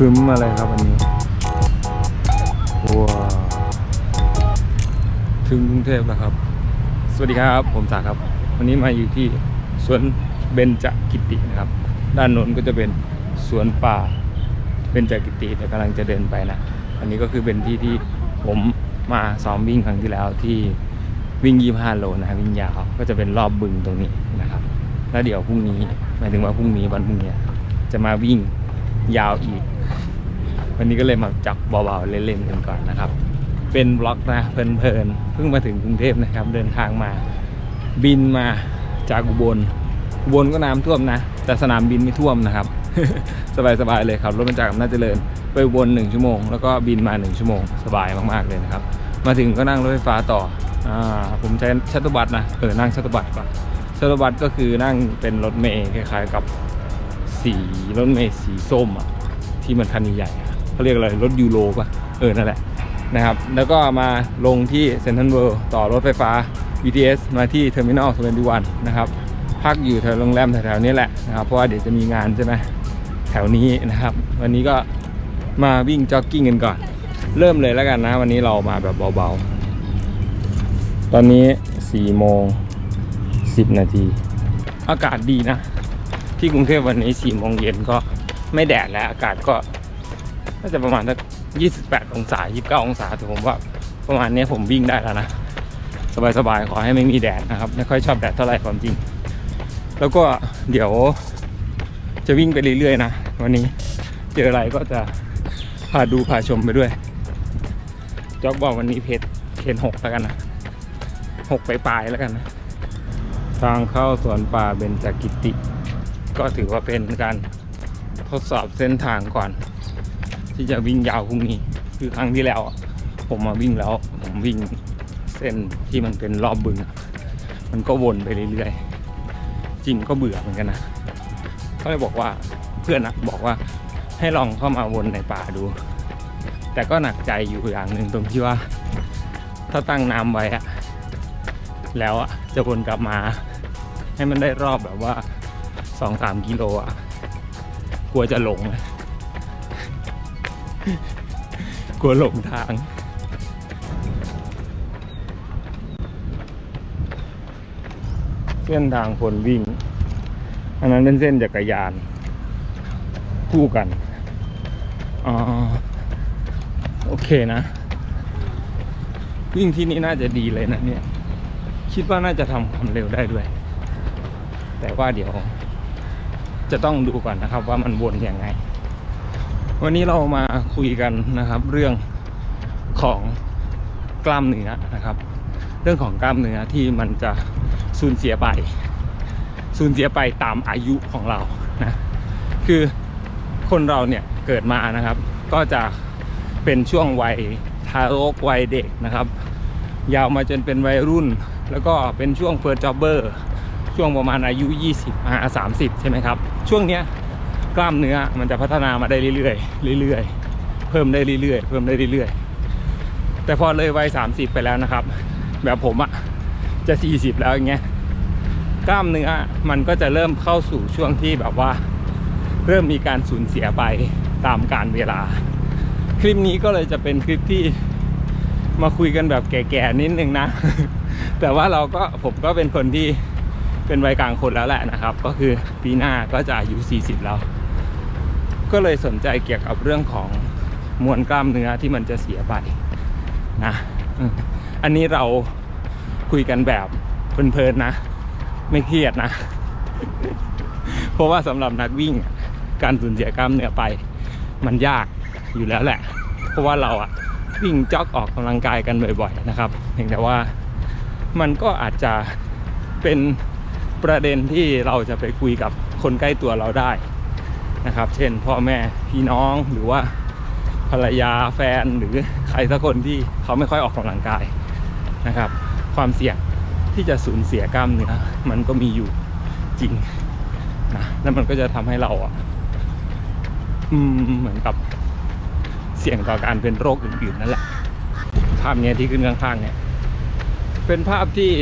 ครึ้มมาเลยครับวันนี้ว้าวถึงกรุงเทพแล้วครับ สวัสดีครับ ผมสาครับ วันนี้มาอยู่ที่สวนเบญจกิตินะครับ ด้านโน้นก็จะเป็นสวนป่าเบญจกิติแต่กำลังจะเดินไปนะ อันนี้ก็คือเป็นที่ที่ผมมาซ้อมวิ่งครั้งที่แล้วที่วิ่ง 25 โลนะวิ่งยาวก็จะเป็นรอบบึงตรงนี้นะครับ แล้วเดี๋ยวพรุ่งนี้หมายถึงว่าพรุ่งนี้วันพรุ่งนี้จะมาวิ่งยาวอีก วันนี้ก็เลยมาจับเบาๆเล่นๆกันก่อนนะครับ เป็นบล็อกนะเพลินๆเพิ่งมาถึงกรุงเทพนะครับ เดินทางมาบินมาจากอุบลอุบลก็น้ำท่วมนะ แต่สนามบินไม่ท่วมนะครับ สบายๆเลยครับรถมาจากอำนาจเจริญไปอุบลหนึ่งชั่วโมงแล้วก็บินมาหนึ่งชั่วโมงสบายมากๆเลยนะครับ มาถึงก็นั่งรถไฟฟ้าต่ออ่าผมใช้ชัตเตอร์บัสนะเออนั่งชัตเตอร์บัสก่อนชัตเตอร์บัสก็คือนั่งเป็นรถเมล์คล้ายๆกับสีรถเมล์สีส้มอะที่มันคันใหญ่ เขาเรียกอะไร รถยูโรป่ะ เออ นั่นแหละนะครับ แล้วก็มาลงที่เซนทรัลเวิลด์ต่อรถไฟฟ้า BTS มาที่เทอร์มินอล21นะครับ พักอยู่แถวโรงแรมแถวๆนี้แหละนะครับ เพราะว่าเดี๋ยวจะมีงานใช่ไหมแถวนี้นะครับ วันนี้ก็มาวิ่งจ็อกกิ้งกันก่อน เริ่มเลยแล้วกันนะ วันนี้เรามาแบบเบาๆ ตอนนี้4โมง10 นาที อากาศดีนะ ที่กรุงเทพวันนี้4โมงเย็นก็ไม่แดดแล้ว อากาศก็ น่าจะประมาณสัก28 องศา 29 องศาแต่ผมว่าประมาณนี้ผมวิ่งได้แล้วนะ สบายๆ ขอให้ไม่มีแดดนะครับ ไม่ค่อยชอบแดดเท่าไหร่ความจริง แล้วก็เดี๋ยวจะวิ่งไปเรื่อยๆนะ วันนี้เจออะไรก็จะพาดูพาชมไปด้วย จ็อกบอกวันนี้เพจเคนหกแล้วกันนะหกไปปลายๆแล้วกันนะ ทางเข้าสวนป่าเบญจกิติ ก็ถือว่าเป็นการทดสอบเส้นทางก่อน ที่จะวิ่งยาวพรุ่งนี้คือครั้งที่แล้ว ผมมาวิ่งแล้ว ผมวิ่งเส้นที่มันเป็นรอบบึง มันก็วนไปเรื่อยๆจริงก็เบื่อเหมือนกันนะก็เลยบอกว่าเพื่อนนะบอกว่าให้ลองเข้ามาวนในป่าดู แต่ก็หนักใจอยู่อย่างหนึ่งตรงที่ว่า ถ้าตั้งน้ำไว้อะแล้วอะจะวนกลับมา ให้มันได้รอบแบบว่าสองสามกิโลอะกลัวจะหลงอะ กลัวหลงทาง เส้นทางคนวิ่ง อันนั้นเป็นเส้นจักรยาน คู่กันอ๋อโอเคนะ วิ่งที่นี่น่าจะดีเลยนะเนี่ย คิดว่าน่าจะทำความเร็วได้ด้วย แต่ว่าเดี๋ยว จะต้องดูก่อนนะครับว่ามันวนยังไง วันนี้เรามาคุยกันนะครับ เรื่องของกล้ามเนื้อนะครับ เรื่องของกล้ามเนื้อที่มันจะสูญเสียไป สูญเสียไปตามอายุของเรานะคือคนเราเนี่ยเกิดมานะครับ ก็จะเป็นช่วงวัยทารกวัยเด็กนะครับ ยาวมาจนเป็นวัยรุ่น แล้วก็เป็นช่วงเฟิร์สจ็อบเบอร์ช่วงประมาณอายุ20มา30 ใช่ไหมครับ ช่วงเนี้ย กล้ามเนื้อมันจะพัฒนามาได้เรื่อยๆเรื่อยๆเพิ่มได้เรื่อยๆเพิ่มได้เรื่อยๆแต่พอเลยวัย30ไปแล้วนะครับ แบบผมอะจะ40แล้วอย่างเงี้ยกล้ามเนื้อมันก็จะเริ่มเข้าสู่ช่วงที่แบบว่า เริ่มมีการสูญเสียไปตามกาลเวลา คลิปนี้ก็เลยจะเป็นคลิปที่มาคุยกันแบบแก่ๆนิดนึงนะ แต่ว่าเราก็ผมก็เป็นคนที่เป็นวัยกลางคนแล้วแหละนะครับ ก็คือปีหน้าก็จะอายุ40 แล้ว ก็เลยสนใจเกี่ยวกับเรื่องของมวลกล้ามเนื้อที่มันจะเสียไปนะอันนี้เราคุยกันแบบเพลินๆนะ ไม่เครียดนะ เพราะว่าสำหรับนักวิ่งการสูญเสียกล้ามเนื้อไป มันยากอยู่แล้วแหละ เพราะว่าเราอะวิ่งจ็อกออกกำลังกายกันบ่อยๆนะครับเพียงแต่ว่ามันก็อาจจะเป็นประเด็นที่เราจะไปคุยกับคนใกล้ตัวเราได้ นะครับ เช่นพ่อแม่พี่น้องหรือว่าภรรยาแฟนหรือใครสักคนที่เขาไม่ค่อยออกกำลังกายนะครับ ความเสี่ยงที่จะสูญเสียกล้ามเนื้อมันก็มีอยู่จริงนะแล้วมันก็จะทำให้เราอะอืมเหมือนกับเสี่ยงต่อการเป็นโรคอื่นๆนั่นแหละ ภาพนี้ที่ขึ้นข้างๆเนี่ย เป็นภาพที่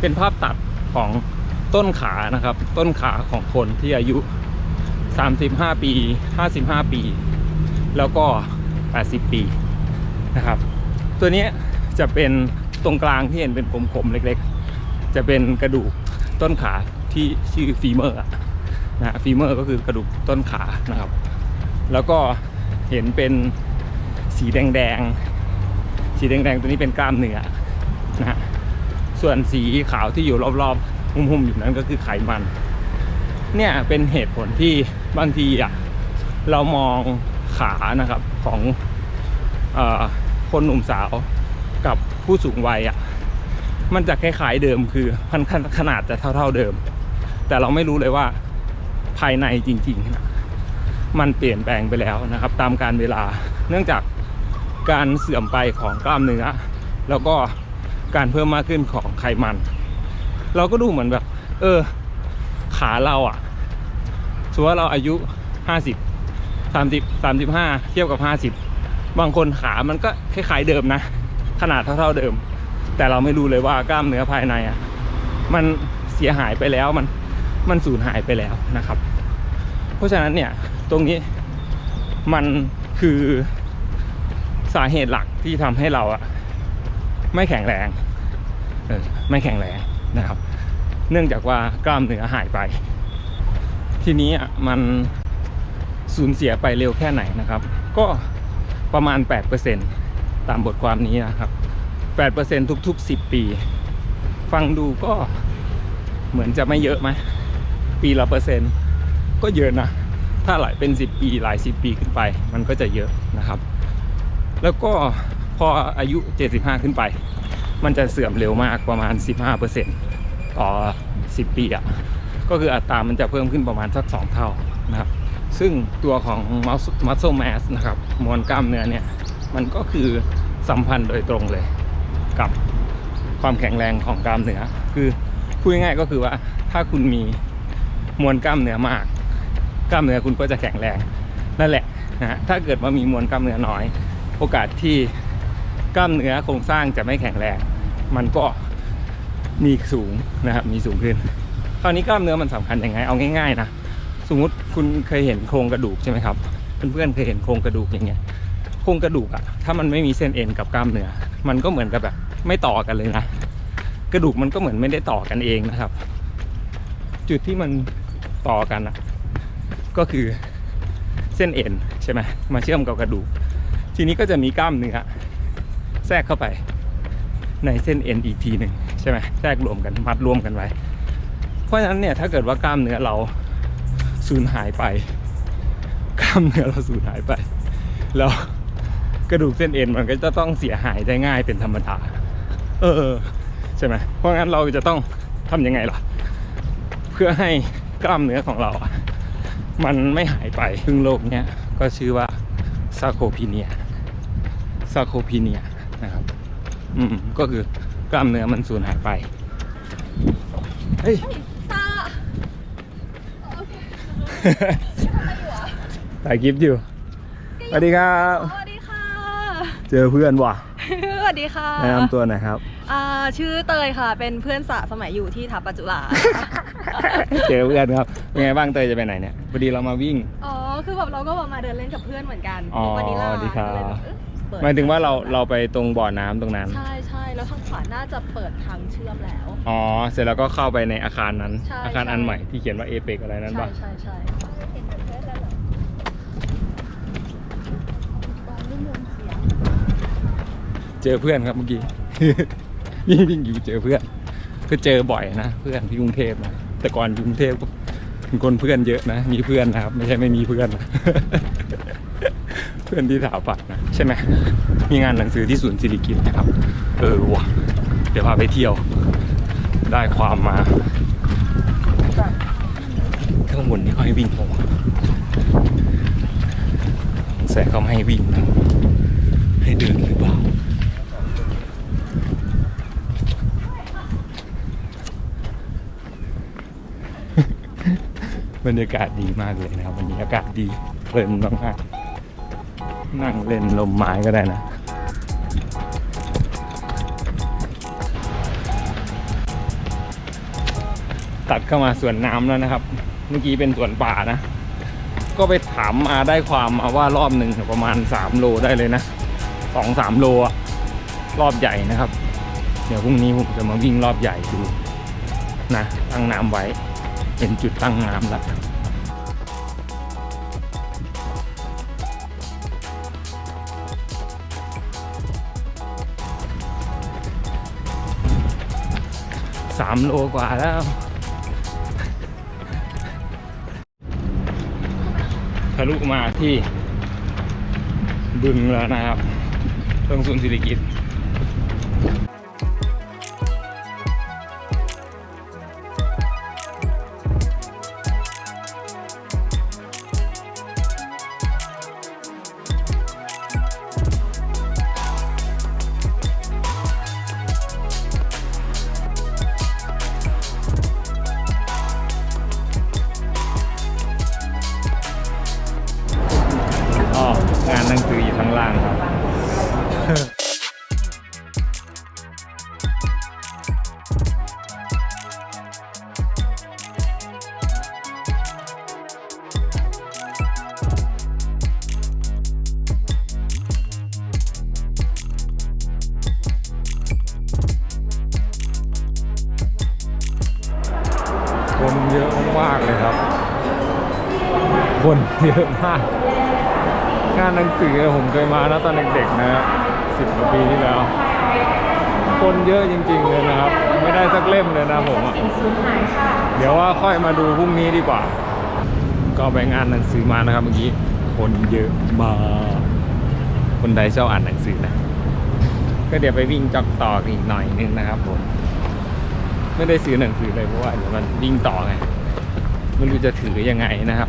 เป็นภาพตัดของต้นขานะครับ ต้นขาของคนที่อายุ 35 ปี 55 ปี แล้วก็ 80 ปีนะครับ ตัวนี้จะเป็นตรงกลางที่เห็นเป็นกลมๆเล็กๆ จะเป็นกระดูกต้นขาที่ชื่อฟีเมอร์นะฟีเมอร์ก็คือกระดูกต้นขานะครับ แล้วก็เห็นเป็นสีแดงๆ สีแดงๆ ตัวนี้เป็นกล้ามเนื้อนะฮะส่วนสีขาวที่อยู่รอบๆหุ้มๆอยู่นั้นก็คือไขมัน เนี่ยเป็นเหตุผลที่บางทีอะเรามองขานะครับของออคนหนุ่มสาวกับผู้สูงวัยอะมันจะคล้ายๆเดิมคือมันขนาดจะเท่า ๆเดิม แต่เราไม่รู้เลยว่าภายในจริงๆนะมันเปลี่ยนแปลงไปแล้วนะครับ ตามการเวลาเนื่องจากการเสื่อมไปของกล้ามเนื้อแล้วก็การเพิ่มมากขึ้นของไขมัน เราก็ดูเหมือนแบบ เออ ขาเราอะ่ะสมมติว่าเราอายุ50 30 35เทียบกับ50บางคนขามันก็คล้ายๆเดิมนะ ขนาดเท่าๆเดิม แต่เราไม่รู้เลยว่ากล้ามเนื้อภายในอะมันเสียหายไปแล้วมันมันสูญหายไปแล้วนะครับ เพราะฉะนั้นเนี่ยตรงนี้มันคือสาเหตุหลักที่ทำให้เราอะไม่แข็งแรง เออไม่แข็งแรงนะครับ เนื่องจากว่ากล้ามเนื้อหายไป ทีนี้มันสูญเสียไปเร็วแค่ไหนนะครับ ก็ประมาณ 8%ตามบทความนี้นะครับ 8%ทุกๆ 10 ปี ฟังดูก็เหมือนจะไม่เยอะไหมปีละเปอร์เซ็นต์ก็เยอะนะ ถ้าหลายเป็น 10 ปีหลาย 10 ปีขึ้นไป มันก็จะเยอะนะครับ แล้วก็พออายุ 75 ขึ้นไป มันจะเสื่อมเร็วมากประมาณ 15% ต่อ 10 ปีอะก็คืออัตรามันจะเพิ่มขึ้นประมาณสัก 2 เท่านะครับ ซึ่งตัวของ muscle mass นะครับมวลกล้ามเนื้อเนี่ย มันก็คือสัมพันธ์โดยตรงเลย กับความแข็งแรงของกล้ามเนื้อคือพูดง่ายๆก็คือว่าถ้าคุณมีมวลกล้ามเนื้อมาก กล้ามเนื้อคุณก็จะแข็งแรงนั่นแหละนะฮะถ้าเกิดว่ามีมวลกล้ามเนื้อน้อย โอกาสที่กล้ามเนื้อโครงสร้างจะไม่แข็งแรง มันก็ มีสูงนะครับมีสูงขึ้นคราวนี้กล้ามเนื้อมันสำคัญยังไงเอาง่ายๆนะสมมุติคุณเคยเห็นโครงกระดูกใช่ไหมครับเพื่อนๆเคยเห็นโครงกระดูกอย่างเงี้ยโครงกระดูกอะถ้ามันไม่มีเส้นเอ็นกับกล้ามเนื้อมันก็เหมือนกับแบบ ไม่ต่อกันเลยนะกระดูกมันก็เหมือนไม่ได้ต่อกันเองนะครับ จุดที่มันต่อกันอะก็คือเส้นเอ็นใช่ไหมมาเชื่อมกับกระดูก ทีนี้ก็จะมีกล้ามเนื้อแทรกเข้าไปในเส้นเอ็นอีกทีหนึ่ง ใช่ไหมแทรกรวมกันมัดรวมกันไว้ เพราะฉะนั้นเนี่ยถ้าเกิดว่ากล้ามเนื้อเราสูญหายไป กล้ามเนื้อเราสูญหายไป แล้วกระดูกเส้นเอ็นมันก็จะต้องเสียหายได้ง่ายเป็นธรรมดา เออใช่ไหมเพราะงั้นเราจะต้องทำยังไงล่ะ เพื่อให้กล้ามเนื้อของเราอะมันไม่หายไปซึ่งโรคเนี้ยก็ชื่อว่าซาโคพีเนียซาโคพีเนียนะครับ อืมก็คือ กล้ามเนื้อมันสูญหายไป เฮ้ยซาถ่ายคลิปอยู่สวัสดีครับ สวัสดีค่ะ เจอเพื่อนว่ะสวัสดีค่ะแนะนำตัวหน่อยครับอ่าชื่อเตยค่ะ เป็นเพื่อนสะสมัยอยู่ที่ทับปัจจุฬาเจอเพื่อนครับเป็นไงบ้างเตยจะไปไหนเนี่ยพอดีเรามาวิ่ง อ๋อ คือแบบเราก็แบบมาเดินเล่นกับเพื่อนเหมือนกันอ๋อวันนี้ลาสวัสดีครับก็เลยแบบ เอ๊ะเปิดหมายถึงว่าเราเราไปตรงบ่อน้ำตรงนั้น ใช่ใช่แล้วทางขวาน่าจะเปิดทางเชื่อมแล้ว อ๋อ เสร็จแล้วก็เข้าไปในอาคารนั้น ใช่อาคารใช่อันใหม่ที่เขียนว่าเอเปกอะไรนั้นใช่ปะใช่ใช่เห็นเพื่อนกันเหรอวางไม่มุมเสียงเจอเพื่อนครับเมื่อกี้ วิ่งวิ่งอยู่เจอเพื่อนก็เจอบ่อยนะเพื่อนที่กรุงเทพนะแต่ก่อนอยู่กรุงเทพก็เป็นคนเพื่อนเยอะนะมีเพื่อนนะครับ ไม่ใช่ไม่มีเพื่อนนะเพื่อนที่ถาปัดนะ ใช่ไหมมีงานหนังสือที่ศูนย์สิริกิติ์นะครับ เออว่ะเดี๋ยวพาไปเที่ยว ได้ความมาข้างบนนี่เขาให้วิ่งเปล่าวะสงเขาไม่ให้วิ่งนะให้เดินหรือเปล่าบรรยากาศดีมากเลยนะครับวันนี้อากาศดีเพลินมากๆ นั่งเล่นลมไม้ก็ได้นะตัดเข้ามาสวนน้ำแล้วนะครับ เมื่อกี้เป็นสวนป่านะ ก็ไปถามมาได้ความมาว่ารอบหนึ่งประมาณ 3 โลได้เลยนะสองสามโลอะรอบใหญ่นะครับ เดี๋ยวพรุ่งนี้ผมจะมาวิ่งรอบใหญ่ดูนะตั้งน้ำไว้ เป็นจุดตั้งน้ำแล้วามโลกว่าแล้วทะลุมาที่บึงแล้วนะครับเพิ่งศูนย์ศิริกิจ คนเยอะมากงานหนังสือผมเคยมานะตอนเด็กๆนะสิบกว่าปีที่แล้ว คนเยอะจริง ๆ เลยนะครับ ไม่ได้สักเล่มเลยนะผมอะเดี๋ยวว่าค่อยมาดูพรุ่งนี้ดีกว่า ก็ไปงานหนังสือมานะครับเมื่อกี้คนเยอะมากคนใดชอบอ่านหนังสือนะ ก็เดี๋ยวไปวิ่งจอกต่ออีกหน่อยนึงนะครับผมไม่ได้ซื้อหนังสือเลยเพราะว่าเดี๋ยวมันวิ่งต่อไงไม่รู้จะถือยังไงนะครับ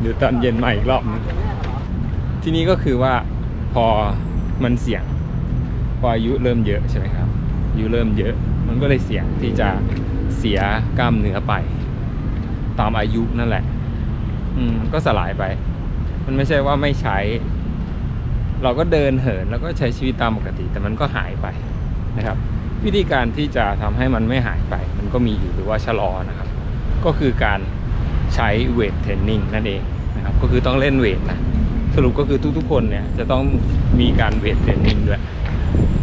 เดี๋ยวตอนเย็นมาอีกรอบนึงที่นี้ก็คือว่าพอมันเสี่ยง พออายุเริ่มเยอะใช่ไหมครับอายุเริ่มเยอะ มันก็เลยเสี่ยงที่จะเสียกล้ามเนื้อไป ตามอายุนั่นแหละ อืมก็สลายไป มันไม่ใช่ว่าไม่ใช้ เราก็เดินเหินแล้วก็ใช้ชีวิตตามปกติ แต่มันก็หายไปนะครับ วิธีการที่จะทำให้มันไม่หายไป มันก็มีอยู่หรือว่าชะลอนะครับ ก็คือการ ใช้เวทเทรนนิ่งนั่นเองนะครับก็คือต้องเล่นเวทนะสรุปก็คือทุกๆ คนเนี่ยจะต้องมีการเวทเทรนนิ่งด้วย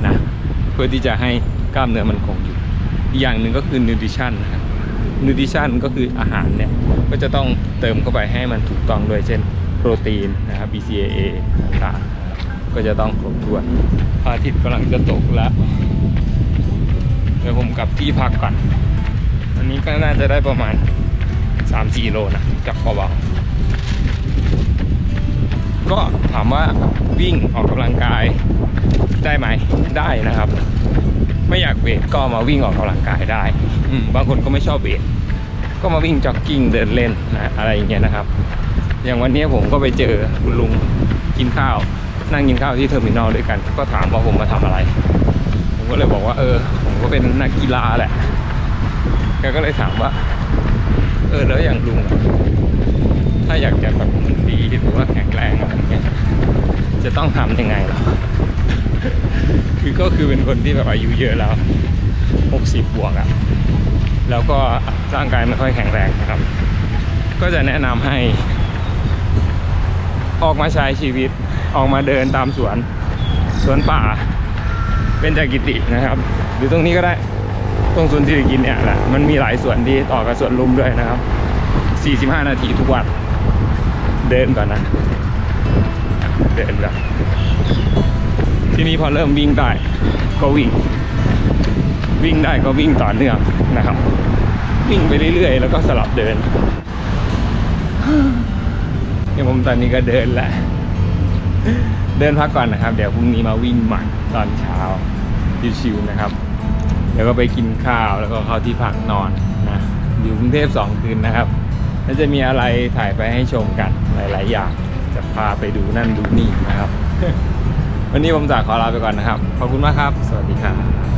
นะเพื่อที่จะให้กล้ามเนื้อมันคงอยู่อีกอย่างหนึ่งก็คือนิวทริชั่นนะครับนิวทริชั่นก็คืออาหารเนี่ยก็จะต้องเติมเข้าไปให้มันถูกต้องด้วยเช่นโปรตีนนะครับ BCAA ต่างๆก็จะต้องครบถ้วนพระอาทิตย์กำลังจะตกแล้วเดี๋ยวผมกลับที่พักก่อนอันนี้ก็น่าจะได้ประมาณ 3-4โลนะจากเบาๆก็ถามว่าวิ่งออกกำลังกายได้ไหมได้นะครับ ไม่อยากเวทก็มาวิ่งออกกำลังกายได้อืบางคนก็ไม่ชอบเวทก็มาวิ่งจ็อกกิ้งเดินเล่นนะอะไรอย่างเงี้ยนะครับ อย่างวันนี้ผมก็ไปเจอคุณลุงกินข้าว นั่งกินข้าวที่เทอร์มินอลด้วยกัน ก็ถามว่าผมมาทำอะไร ผมก็เลยบอกว่า เออ ผมก็เป็นนักกีฬาแหละแกก็เลยถามว่า ออแล้วอย่างลุงถ้าอยากจะแบบมันดีหรือว่าแข็งแรงอะไรเงี้ยจะต้องทำยังไงล่ะคือก็คือเป็นคนที่แบบอายุเยอะแล้ว 60 บวกอะแล้วก็ร่างกายไม่ค่อยแข็งแรงนะครับ ก็จะแนะนำให้ ออกมาใช้ชีวิตออกมาเดินตามสวน สวนป่า เป็นจากกิตินะครับ หรือตรงนี้ก็ได้ ตรงสวนสิริกินเนี่ยแหละมันมีหลายสวนที่ต่อกับสวนลุมด้วยนะครับ 45 นาทีทุกวัน เดินก่อนนะ เดินแบบที่นี้พอเริ่มวิ่งได้ก็วิ่ง วิ่งได้ก็วิ่งต่อเนื่องนะครับ วิ่งไปเรื่อยๆ แล้วก็สลับเดินเนี่ยผมตอนนี้ก็เดินแหละเดินพักก่อนนะครับ เดี๋ยวพรุ่งนี้มาวิ่งใหม่ตอนเช้าชิวๆนะครับ เดี๋ยวก็ไปกินข้าวแล้วก็เข้าที่พักนอนนะอยู่กรุงเทพสองคืนนะครับแล้วจะมีอะไรถ่ายไปให้ชมกันหลาย ๆ อย่างจะพาไปดูนั่นดูนี่นะครับ วันนี้ผมจากขอลาไปก่อนนะครับ ขอบคุณมากครับ สวัสดีครับ